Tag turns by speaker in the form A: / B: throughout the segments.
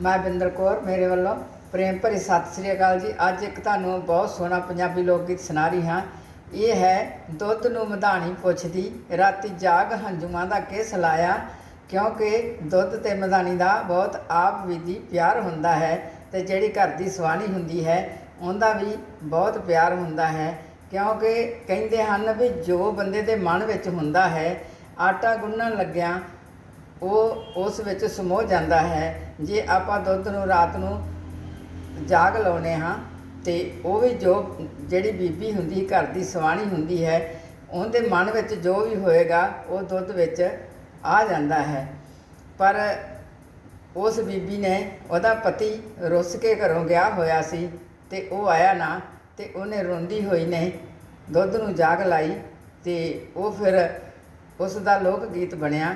A: ਮੈਂ ਬਿੰਦਰ ਕੌਰ, ਮੇਰੇ ਵੱਲੋਂ ਪ੍ਰੇਮ ਭਰੀ ਸਤਿ ਸ੍ਰੀ ਅਕਾਲ ਜੀ। ਅੱਜ ਇੱਕ ਤੁਹਾਨੂੰ ਬਹੁਤ ਸੋਹਣਾ ਪੰਜਾਬੀ ਲੋਕ ਗੀਤ ਸੁਣਾ ਰਹੀ ਹਾਂ। ਇਹ ਹੈ, ਦੁੱਧ ਨੂੰ ਮਧਾਣੀ ਪੁੱਛਦੀ, ਰਾਤੀ ਜਾਗ ਹੰਝੂਆਂ ਦਾ ਕਿਸ ਲਾਇਆ? ਕਿਉਂਕਿ ਦੁੱਧ ਤੇ ਮਧਾਣੀ ਦਾ ਬਹੁਤ ਆਪ ਵਿਧੀ ਪਿਆਰ ਹੁੰਦਾ ਹੈ ਤੇ ਜਿਹੜੀ ਘਰ ਦੀ ਸਵਾਣੀ ਹੁੰਦੀ ਹੈ, ਉਹਦਾ ਵੀ ਬਹੁਤ ਪਿਆਰ ਹੁੰਦਾ ਹੈ। ਕਿਉਂਕਿ ਕਹਿੰਦੇ ਹਨ ਵੀ ਜੋ ਬੰਦੇ ਦੇ ਮਨ ਵਿੱਚ ਹੁੰਦਾ ਹੈ, ਆਟਾ ਗੁੰਨਣ ਲੱਗਿਆ ਉਹ ਉਸ ਵਿੱਚ ਸਮੋ ਜਾਂਦਾ ਹੈ। ਜੇ ਆਪਾਂ ਦੁੱਧ ਨੂੰ ਰਾਤ ਨੂੰ ਜਾਗ ਲਾਉਨੇ ਹਾਂ, ਤੇ ਉਹ ਵੀ ਜੋ ਜਿਹੜੀ ਬੀਬੀ ਹੁੰਦੀ, ਘਰ ਦੀ ਸਵਾਣੀ ਹੁੰਦੀ ਹੈ, ਉਹਦੇ ਮਨ ਵਿੱਚ ਜੋ ਵੀ ਹੋਏਗਾ, ਉਹ ਦੁੱਧ ਵਿੱਚ ਆ ਜਾਂਦਾ ਹੈ। ਪਰ ਉਸ ਬੀਬੀ ਨੇ ਉਹਦਾ ਪਤੀ ਰੁੱਸ ਕੇ ਘਰੋਂ ਗਿਆ ਹੋਇਆ ਸੀ ਤੇ ਉਹ ਆਇਆ ਨਾ, ਤੇ ਉਹਨੇ ਰੋਂਦੀ ਹੋਈ ਨੇ ਦੁੱਧ ਨੂੰ ਜਾਗ ਲਾਈ ਤੇ ਉਹ ਫਿਰ ਉਸ ਦਾ ਲੋਕ ਗੀਤ ਬਣਿਆ।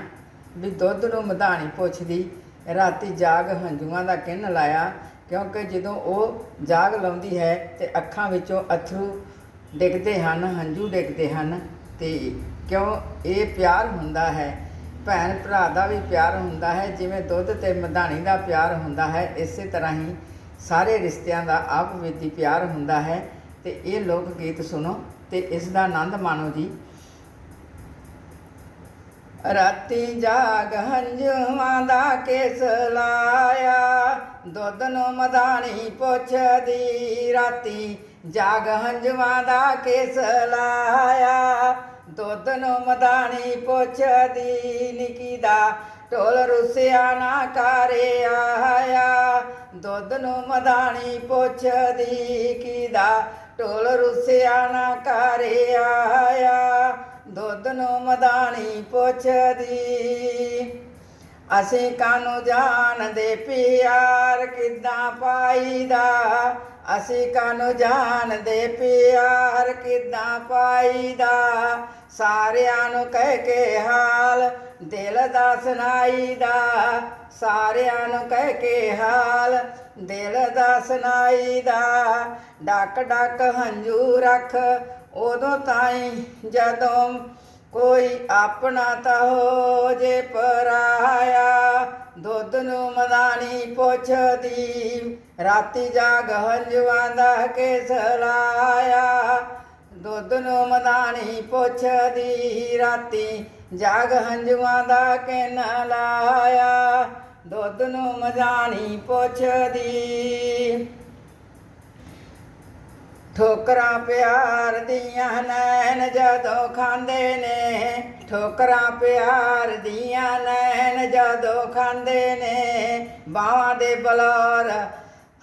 A: ਵੀ ਦੁੱਧ ਨੂੰ ਮਧਾਣੀ ਪੁੱਛਦੀ, ਰਾਤੀ ਜਾਗ ਹੰਝੂਆਂ ਦਾ ਕਿੰਨ ਲਾਇਆ, ਕਿਉਂਕਿ ਜਦੋਂ ਉਹ ਜਾਗ ਲਾਉਂਦੀ ਹੈ ਤੇ ਅੱਖਾਂ ਵਿੱਚੋਂ ਅਥਰੂ ਡਿੱਗਦੇ ਹਨ, ਹੰਝੂ ਡਿੱਗਦੇ ਹਨ, ਤੇ ਕਿਉਂ ਇਹ ਪਿਆਰ ਹੁੰਦਾ ਹੈ? ਭੈਣ ਭਰਾ ਦਾ ਵੀ ਪਿਆਰ ਹੁੰਦਾ ਹੈ, ਜਿਵੇਂ ਦੁੱਧ ਤੇ ਮਧਾਣੀ ਦਾ ਪਿਆਰ ਹੁੰਦਾ ਹੈ, ਇਸੇ ਤਰ੍ਹਾਂ ਹੀ ਸਾਰੇ ਰਿਸ਼ਤਿਆਂ ਦਾ ਆਪ ਵਿੱਚ ਪਿਆਰ ਹੁੰਦਾ ਹੈ। ਤੇ ਇਹ ਲੋਕ ਗੀਤ ਸੁਣੋ ਤੇ ਇਸ ਦਾ ਆਨੰਦ ਮਾਣੋ ਜੀ। ਰਾਤੀ ਜਾਗ ਹੰਝੂਆਂ ਦਾ ਕੇਸ ਲਾਇਆ। ਦੁੱਧ ਨੂੰ ਮਧਾਣੀ ਪੁੱਛਦੀ, ਰਾਤੀ ਜਾਗ ਹੰਝੂਆਂ ਦਾ ਕੇਸ ਲਾਇਆ। ਦੁੱਧ ਨੂੰ ਮਧਾਣੀ ਪੁੱਛਦੀ, ਨਿੱਕੀ ਦਾ ਢੋਲ ਰੁੱਸਿਆ ਨਾ ਕਰੇ ਆਇਆ। ਦੁੱਧ ਨੂੰ ਮਧਾਣੀ ਪੁੱਛਦੀ ਕਿਦਾ ਢੋਲ ਰੁੱਸਿਆ ਨਾ ਕਰੇ ਆਇਆ। ਦੁੱਧ ਨੂੰ ਮਧਾਣੀ ਪੁੱਛਦੀ। ਅਸੀਂ ਕਾਨੂੰ ਜਾਣਦੇ ਪਿਆਰ ਕਿੱਦਾਂ ਪਾਈਦਾ? ਅਸੀਂ ਕਾਨੂੰ ਜਾਣਦੇ ਪਿਆਰ ਕਿੱਦਾਂ ਪਾਈਦਾ? ਸਾਰਿਆਂ ਨੂੰ ਕਹਿ ਕੇ ਹਾਲ ਦਿਲ ਦਾ ਸੁਣਾਈਦਾ। ਸਾਰਿਆਂ ਨੂੰ ਕਹਿ ਕੇ ਹਾਲ ਦਿਲ ਦਾ ਸੁਣਾਈਦਾ। ਡੱਕ ਡੱਕ ਹੰਝੂ ਰੱਖ ਉਦੋਂ ਤਾਈਂ ਜਦੋਂ ਕੋਈ ਆਪਣਾ ਤਾਂ ਹੋ ਜੇ ਪਰਾਇਆ, ਦੁੱਧ ਨੂੰ ਮਦਾਨੀ ਪੁੱਛਦੀ, ਰਾਤੀ ਜਾਗ ਹੰਝੂਆਂ ਦਾ ਕੇਸ ਲਾਇਆ, ਦੁੱਧ ਨੂੰ ਮਦਾਨੀ ਪੁੱਛਦੀ, ਰਾਤੀ ਜਾਗ ਹੰਝੂਆਂ ਦਾ ਕਿਨ ਲਾਇਆ, ਦੁੱਧ ਨੂੰ ਮਦਾਨੀ ਪੁੱਛਦੀ। ਠੋਕਰਾਂ ਪਿਆਰ ਦੀਆਂ ਨੈਣ ਜਦੋਂ ਖਾਂਦੇ ਨੇ, ਠੋਕਰਾਂ ਪਿਆਰ ਦੀਆਂ ਨੈਣ ਜਦੋਂ ਖਾਂਦੇ ਨੇ, ਬਾਹਾਂ ਦੇ ਬਲੌਰ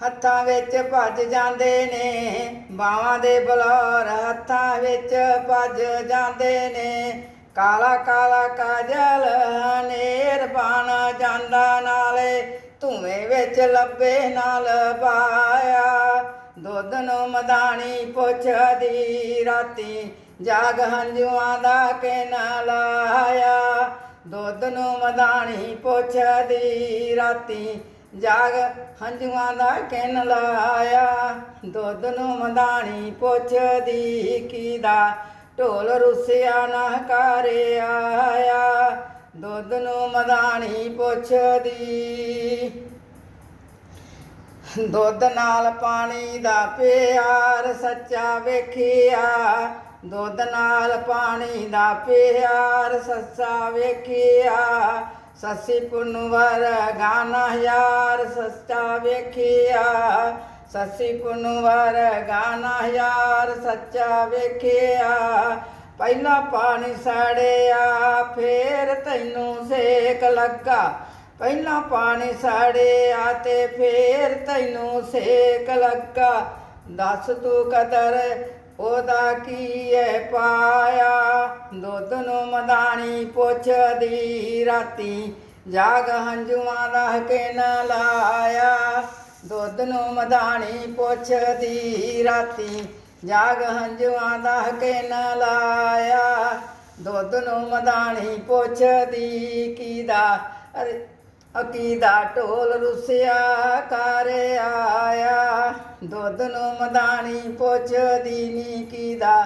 A: ਹੱਥਾਂ ਵਿੱਚ ਭੱਜ ਜਾਂਦੇ ਨੇ, ਬਾਹਾਂ ਦੇ ਬਲੌਰ ਹੱਥਾਂ ਵਿੱਚ ਭੱਜ ਜਾਂਦੇ ਨੇ। ਕਾਲਾ ਕਾਲਾ ਕਾਜਲ ਹਨੇਰ ਬਣ ਜਾਂਦਾ ਨਾਲੇ, ਧੂਏ ਵਿੱਚ ਲੱਭੇ ਨਾਲ ਪਾਇਆ ਦੁੱਧ ਨੂੰ ਮਦਾਣੀ ਪੁੱਛਦੀ, ਰਾਤੀ ਜਾਗ ਹੰਝੂਆਂ ਦਾ ਕਿਨ ਲਾਇਆ। ਦੁੱਧ ਨੂੰ ਮਦਾਣੀ ਪੁੱਛਦੀ, ਰਾਤੀ ਜਾਗ ਹੰਝੂਆਂ ਦਾ ਕਿਨ ਲਾਇਆ। ਦੁੱਧ ਨੂੰ ਮਦਾਣੀ ਪੁੱਛਦੀ, ਕੀਦਾ ਢੋਲ ਰੁੱਸਿਆ ਨਾ ਕਰੇ ਦੁੱਧ ਨੂੰ ਮਦਾਣੀ ਪੁੱਛਦੀ ਦੁੱਧ ਨਾਲ ਪਾਣੀ ਦਾ ਪਿਆਰ ਸੱਚਾ ਵੇਖਿਆ। ਦੁੱਧ ਨਾਲ ਪਾਣੀ ਦਾ ਪਿਆਰ ਸੱਚਾ ਵੇਖਿਆ। ਸੱਸੀ ਪੁੰਨਵਰ ਗਾਣਾ ਯਾਰ ਸੱਚਾ ਵੇਖਿਆ। ਸੱਸੀ ਪੁੰਨਵਰ ਗਾਣਾ ਯਾਰ ਸੱਚਾ ਵੇਖਿਆ। ਪਹਿਲਾਂ ਪਾਣੀ ਸੜਿਆ, ਫੇਰ ਤੈਨੂੰ ਸੇਕ ਲੱਗਾ। ਪਹਿਲਾਂ ਪਾਣੀ ਸਾੜਿਆ ਤੇ ਫੇਰ ਤੈਨੂੰ ਸੇਕ ਲੱਗਾ। ਦੱਸ ਤੂੰ ਕਦਰ ਉਹਦਾ ਕੀ ਐ ਪਾਇਆ? ਦੁੱਧ ਨੂੰ ਮਦਾਣੀ ਪੁੱਛਦੀ ਰਾਤੀ, ਜਾਗ ਹੰਝੂਆਂ ਦਾ ਕਿਨ ਲਾਇਆ। ਦੁੱਧ ਨੂੰ ਮਦਾਣੀ ਪੁੱਛਦੀ ਰਾਤੀ, ਜਾਗ ਹੰਝੂਆਂ ਦਾ ਕਿਨ ਲਾਇਆ। ਦੁੱਧ ਨੂੰ ਮਦਾਣੀ ਪੁੱਛਦੀ ਕੀਦਾ ਅਰੇ ਅਕੀ ਦਾ ਢੋਲ ਰੁੱਸਿਆ ਕਰ ਆਇਆ। ਦੁੱਧ ਨੂੰ ਮਦਾਣੀ ਪੁੱਛਦੀ ਨੀ ਕੀਦਾ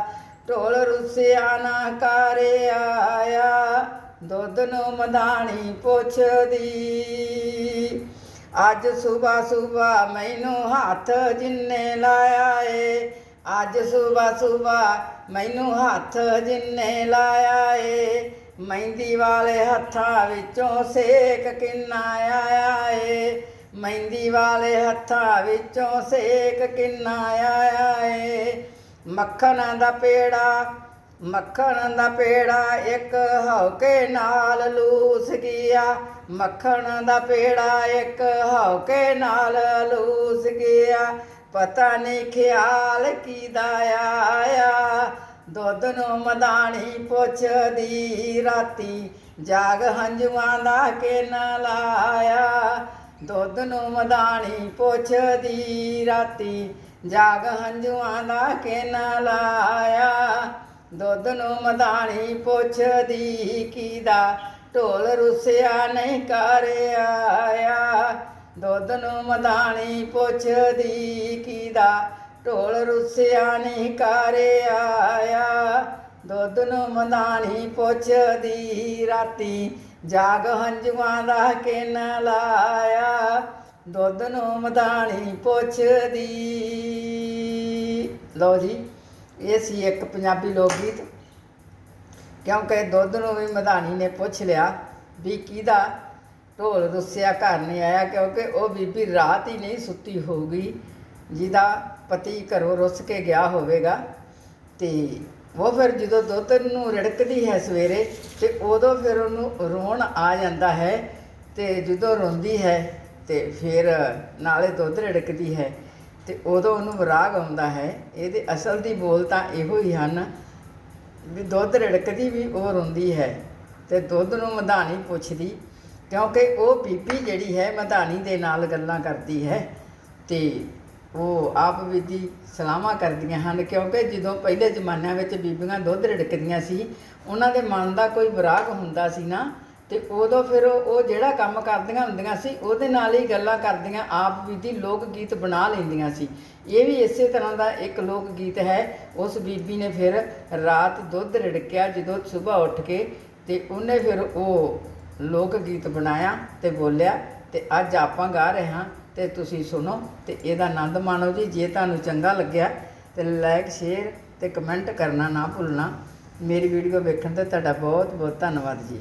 A: ਢੋਲ ਰੁੱਸਿਆ, ਨਾ ਕਰ ਆਇਆ। ਦੁੱਧ ਨੂੰ ਮਦਾਣੀ ਪੁੱਛਦੀ। ਅੱਜ ਸੁਬਾ ਸੁਬਾ ਮੈਨੂੰ ਹੱਥ ਜਿੰਨੇ ਲਾਇਆ ਏ ਅੱਜ ਸੁਬਾ ਸੁਬਾ ਮੈਨੂੰ ਹੱਥ ਜਿੰਨੇ ਲਾਇਆ ਏ ਮਹਿੰਦੀ ਵਾਲੇ ਹੱਥਾਂ ਵਿੱਚੋਂ ਸੇਕ ਕਿੰਨਾ ਆਇਆ ਏ? ਮਹਿੰਦੀ ਵਾਲੇ ਹੱਥਾਂ ਵਿੱਚੋਂ ਸੇਕ ਕਿੰਨਾ ਆਇਆ ਏ? ਮੱਖਣ ਦਾ ਪੇੜਾ, ਮੱਖਣ ਦਾ ਪੇੜਾ ਇੱਕ ਹੌਕੇ ਨਾਲ ਲੂਸ ਗਿਆ। ਮੱਖਣ ਦਾ ਪੇੜਾ ਇੱਕ ਹੌਕੇ ਨਾਲ ਲੂਸ ਗਿਆ। ਪਤਾ ਨਹੀਂ ਖਿਆਲ ਕੀਦਾ ਆਇਆ। ਦੁੱਧ ਨੂੰ ਮਦਾਣੀ ਪੁੱਛਦੀ ਰਾਤੀ। ਜਾਗ ਹੰਝੂਆਂ ਦਾ ਕੇ ਲਾਇਆ। ਦੁੱਧ ਨੂੰ ਮਦਾਣੀ ਪੁੱਛਦੀ ਰਾਤੀ। ਜਾਗ ਹੰਝੂਆਂ ਦਾ ਕੇ ਨਾ ਲਾਇਆ। ਦੁੱਧ ਨੂੰ ਮਦਾਣੀ ਪੁੱਛਦੀ ਕੀਦਾ। ਢੋਲ ਰੁੱਸਿਆ ਨਹੀਂ ਕਰ ਆਇਆ। ਦੁੱਧ ਨੂੰ ਮਦਾਣੀ ਪੁੱਛਦੀ ਕੀਦਾ। ਢੋਲ ਰੁੱਸਿਆ ਨਹੀਂ ਕਰ ਆਇਆ। ਦੁੱਧ ਨੂੰ ਮਦਾਣੀ ਪੁੱਛਦੀ ਰਾਤੀ, ਜਾਗ ਹੰਝੂਆਂ ਦਾ ਕਿਨ ਲਾਇਆ। ਦੁੱਧ ਨੂੰ ਮਦਾਣੀ ਪੁੱਛਦੀ। ਲਓ ਜੀ, ਇਹ ਸੀ ਇੱਕ ਪੰਜਾਬੀ ਲੋਕ ਗੀਤ ਕਿਉਂਕਿ ਦੁੱਧ ਨੂੰ ਵੀ ਮਧਾਣੀ ਨੇ ਪੁੱਛ ਲਿਆ ਵੀ ਕਿਹਦਾ ਢੋਲ ਰੁੱਸਿਆ ਘਰ ਨਹੀਂ ਆਇਆ, ਕਿਉਂਕਿ ਉਹ ਬੀਬੀ ਰਾਤ ਹੀ ਨਹੀਂ ਸੁੱਤੀ ਹੋਊਗੀ। ਜਿਹਦਾ ਪਤੀ ਘਰੋਂ ਰੁੱਸ ਕੇ ਗਿਆ ਹੋਵੇਗਾ, ਤੇ ਉਹ ਫਿਰ ਜਦੋਂ ਦੁੱਧ ਨੂੰ ਰਿੜਕਦੀ ਹੈ ਸਵੇਰੇ, ਤੇ ਉਦੋਂ ਫਿਰ ਉਹਨੂੰ ਰੋਣ ਆ ਜਾਂਦਾ ਹੈ, ਤੇ ਜਦੋਂ ਰੋਂਦੀ ਹੈ, ਤੇ ਫਿਰ ਨਾਲੇ ਦੁੱਧ ਰਿੜਕਦੀ ਹੈ, ਤੇ ਉਦੋਂ ਉਹਨੂੰ ਵਿਰਾਗ ਆਉਂਦਾ ਹੈ। ਇਹਦੇ ਅਸਲ ਦੀ ਬੋਲ ਤਾਂ ਇਹੋ ਹੀ ਹਨ ਵੀ ਦੁੱਧ ਰਿੜਕਦੀ ਵੀ ਉਹ ਰੋਂਦੀ ਹੈ, ਤੇ ਦੁੱਧ ਨੂੰ ਮਧਾਣੀ ਪੁੱਛਦੀ, ਕਿਉਂਕਿ ਉਹ ਬੀਬੀ ਜਿਹੜੀ ਹੈ ਮਧਾਣੀ ਦੇ ਨਾਲ ਗੱਲਾਂ ਕਰਦੀ ਹੈ, ਤੇ ਉਹ ਆਪ ਵੀ ਸਲਾਹਾਂ ਕਰਦੀਆਂ ਹਨ, ਕਿਉਂਕਿ ਜਦੋਂ ਪਹਿਲੇ ਜ਼ਮਾਨਿਆਂ ਵਿੱਚ ਬੀਬੀਆਂ ਦੁੱਧ ਰਿੜਕਦੀਆਂ ਸੀ, ਉਹਨਾਂ ਦੇ ਮਨ ਦਾ ਕੋਈ ਵਿਰਾਗ ਹੁੰਦਾ ਸੀ ਨਾ, ਤੇ ਉਦੋਂ ਫਿਰ ਉਹ ਜਿਹੜਾ ਕੰਮ ਕਰਦੀਆਂ ਹੁੰਦੀਆਂ ਸੀ, ਉਹਦੇ ਨਾਲ ਹੀ ਗੱਲਾਂ ਕਰਦੀਆਂ, ਆਪ ਵੀ ਲੋਕ ਗੀਤ ਬਣਾ ਲੈਂਦੀਆਂ ਸੀ। ਇਹ ਵੀ ਇਸੇ ਤਰ੍ਹਾਂ ਦਾ ਇੱਕ ਲੋਕ ਗੀਤ ਹੈ। ਉਸ ਬੀਬੀ ਨੇ ਫਿਰ ਰਾਤ ਦੁੱਧ ਰਿੜਕਿਆ, ਜਦੋਂ ਸਵੇਰ ਉੱਠ ਕੇ, ਤੇ ਉਹਨੇ ਫਿਰ ਉਹ ਲੋਕ ਗੀਤ ਬਣਾਇਆ ਤੇ ਬੋਲਿਆ, ਤੇ ਅੱਜ ਆਪਾਂ ਗਾ ਰਹੇ ਹਾਂ ਤੇ ਤੁਸੀਂ ਸੁਣੋ, ਤੇ ਇਹਦਾ ਆਨੰਦ ਮਾਣੋ ਜੀ, ਜੇ ਤੁਹਾਨੂੰ ਚੰਗਾ ਲੱਗਿਆ ਤੇ ਲਾਈਕ ਸ਼ੇਅਰ ਤੇ ਕਮੈਂਟ ਕਰਨਾ ਨਾ ਭੁੱਲਣਾ। ਮੇਰੀ ਵੀਡੀਓ ਵੇਖਣ ਤੇ ਤੁਹਾਡਾ ਬਹੁਤ ਬਹੁਤ ਧੰਨਵਾਦ ਜੀ।